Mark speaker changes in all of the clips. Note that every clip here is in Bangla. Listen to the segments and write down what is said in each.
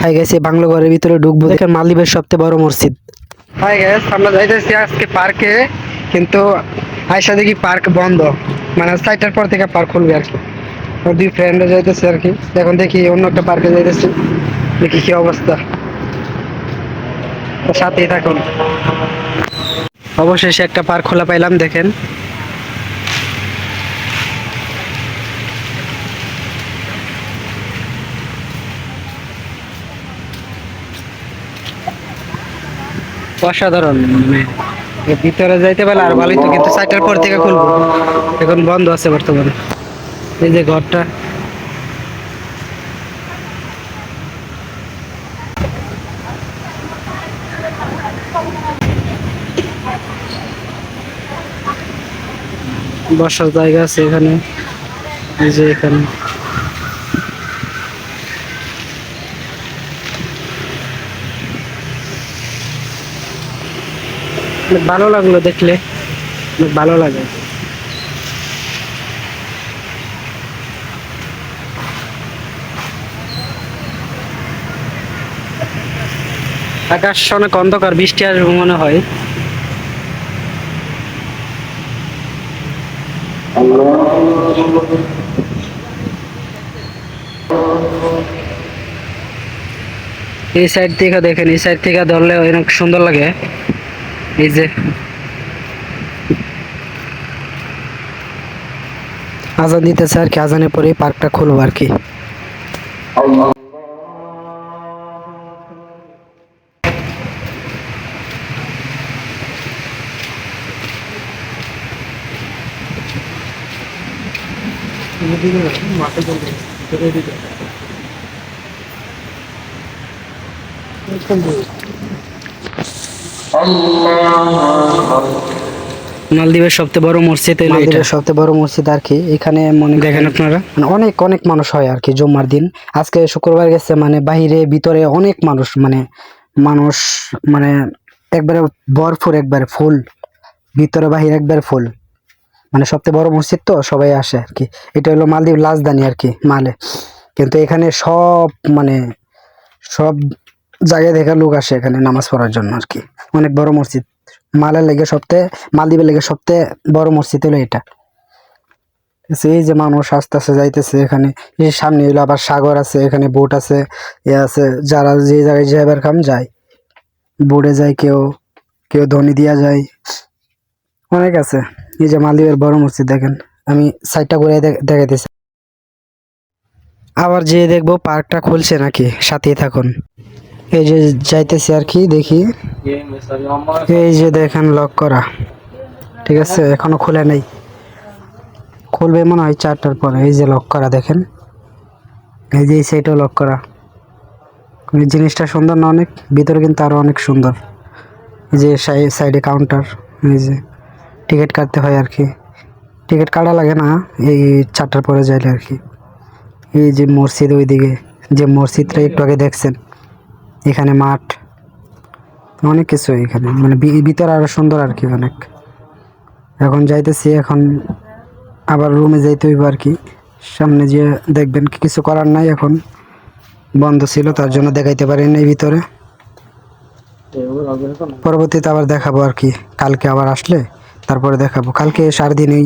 Speaker 1: হাই গেছে, বাংলো ঘরের ভিতরে ঢুকবো। দেখেন মালদ্বীপের সবচেয়ে বড় মসজিদ। হাই গ্যাস আমরা যাইতেছি আজকে পার্কে কিন্তু আয়সা দেখি পার্ক বন্ধ। মানে সাইটার পর থেকে পার্ক খুলবে আর কি। দুই ফ্রেন্ডে যাইতেছে আর কি। এখন দেখি অন্য একটা পার্কে যাইতেছি। দেখি কি অবস্থা। সাথেই থাকুন। অবশেষে একটা পার্ক খোলা পাইলাম, দেখেন। অসাধারণ মানে ভিতরে যাইতে পারলে আর ভালোই তো, কিন্তু চারটার পর থেকে খুলবো এখন বন্ধ আছে বর্তমানে। এই যে ঘরটা। বসার জায়গা আছে এখানে, এই যে এখানে। অনেক ভালো লাগল দেখলে। অনেক ভালো লাগে। আকাশ অনেক অন্ধকার, বৃষ্টি আসবে মনে হয়। এই সাইড থেকে দেখেন, এই সাইড থেকে ধরলে অনেক সুন্দর লাগে। এই যে আজান দিতেছে আর কি আজানের পরেই পার্কটা খুলবো আর কি মালদ্বীপের সবচেয়ে বড় মসজিদ এটা। সবচেয়ে বড় মসজিদ আর কি এখানে মনে দেখেন আপনারা। মানে অনেক অনেক মানুষ হয় আর কি জুম্মার দিন। আজকে শুক্রবার গেছে মানে বাইরে ভিতরে অনেক মানুষ মানে মানুষ মানে একবারে ভরপুর একবারে ফুল। ভিতরে বাহিরে একবারে ফুল। মানে সবচেয়ে বড় মসজিদ তো সবাই আসে আর কি। এটা হলো মালদ্বীপ রাজধানী আর কি মালে। কিন্তু এখানে সব মানে সব জায়গায় থেকে লোক আসে এখানে নামাজ পড়ার জন্য আর কি। অনেক বড় মসজিদ। মালের লেগে সবচেয়ে মালদ্বীপের লেগে সবচেয়ে বড় মসজিদ হলো এটা। এই যে মানুষ আস্তে আস্তে যাইতেছে এখানে। এই সামনে হলো আবার সাগর আছে, এখানে বোট আছে, এ আছে। যারা যে জায়গায় যাবার কাম যায়। বোটে যায় কেউ কেউ ধনী দিয়া যায়। অনেক আছে। এই যে মালদ্বীপের বড় মসজিদ দেখেন। আমি সাইডটা করে দেখাইতেছি। আবার যে দেখব পার্কটা খুলছে নাকি? সাথেই থাকুন। এই যে যাইতেছি আর কি, দেখি। এই যে দেখেন লক করা। ঠিক আছে, এখনও খুলে নেই। খুলবে মনে হয় চারটার পরে, এই যে লক করা দেখেন। এই যে সেইটাও লক করা। জিনিসটা সুন্দর না অনেক? ভিতরে কিন্তু আরও অনেক সুন্দর। যে সাইডে কাউন্টার এই যে টিকিট কাটতে হয় আর কি। টিকিট কাটা লাগে না, এই চারটার পরে যাইলে আর কি। এই যে মসজিদ ওইদিকে, যে মসজিদটা একটু আগে দেখছেন। এখানে মাঠ। অনেক কিছু এখানে। মানে ভিতর আরও সুন্দর আর কি অনেক। এখন যাইতেছি, এখন আবার রুমে যাইতে হইব আর কি। সামনে যে দেখবেন কিছু করার নাই এখন। বন্ধ ছিল, তার জন্য দেখাইতে পারি নাই ভিতরে। পরবর্তীতে আবার দেখাবো আর কি। কালকে আবার আসলে তারপরে দেখাবো। কালকে সারা দিনই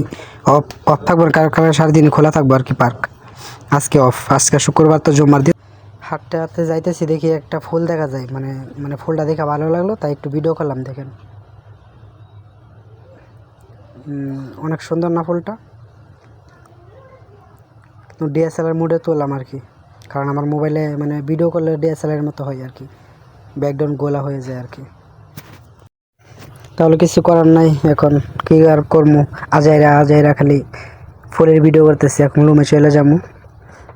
Speaker 1: অফ অফ থাকব কালকে সারা দিনই খোলা থাকব আর কি পার্ক আজকে অফ আজকে শুক্রবার তো জমার দিন। হাঁটতে হাঁটতে যাইতেছি, দেখি একটা ফুল দেখা যায়। মানে মানে ফুলটা দেখে ভালো লাগল, তাই একটু ভিডিও করলাম, দেখেন। অনেক সুন্দর না ফুলটা? ডিএসএলআর মোডে তুললাম আর কি। কারণ আমার মোবাইলে মানে ভিডিও করলে ডিএসএলআর মতো হয় আর কি। ব্যাকগ্রাউন্ড গোলা হয়ে যায় আর কি। তাহলে কিছু করার নাই, এখন কি আর করব আজাইরা আজাইরা খালি ফুলের ভিডিও করতেছি, এখন রুমে চলে যাব।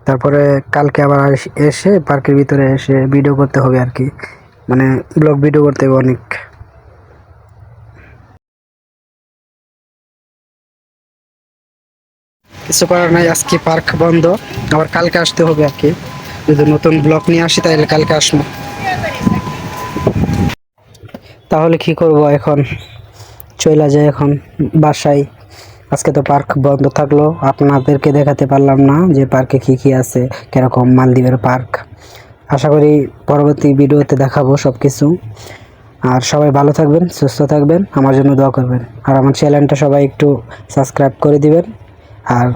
Speaker 1: তারপরে কালকে আবার এসে পার্কের ভিতরে এসে ভিডিও করতে হবে আর কি। মানে ব্লগ ভিডিও করতে হবে অনেক। কিছু করার নাই, আজকে পার্ক বন্ধ। আবার কালকে আসতে হবে আর কি। যদি নতুন ব্লগ নিয়ে আসি তাহলে কালকে আসব। তাহলে কি করব এখন? চলে যায় এখন বাসায়। আজকে তো পার্ক বন্ধ থাকল, আপনাদেরকে দেখাতে পারলাম না যে পার্কে কী কী আছে, কীরকম মালদ্বীপের পার্ক। আশা করি পরবর্তী ভিডিওতে দেখাবো সব কিছু আর সবাই ভালো থাকবেন, সুস্থ থাকবেন, আমার জন্য দোয়া করবেন। আর আমার চ্যানেলটা সবাই একটু সাবস্ক্রাইব করে দিবেন। আর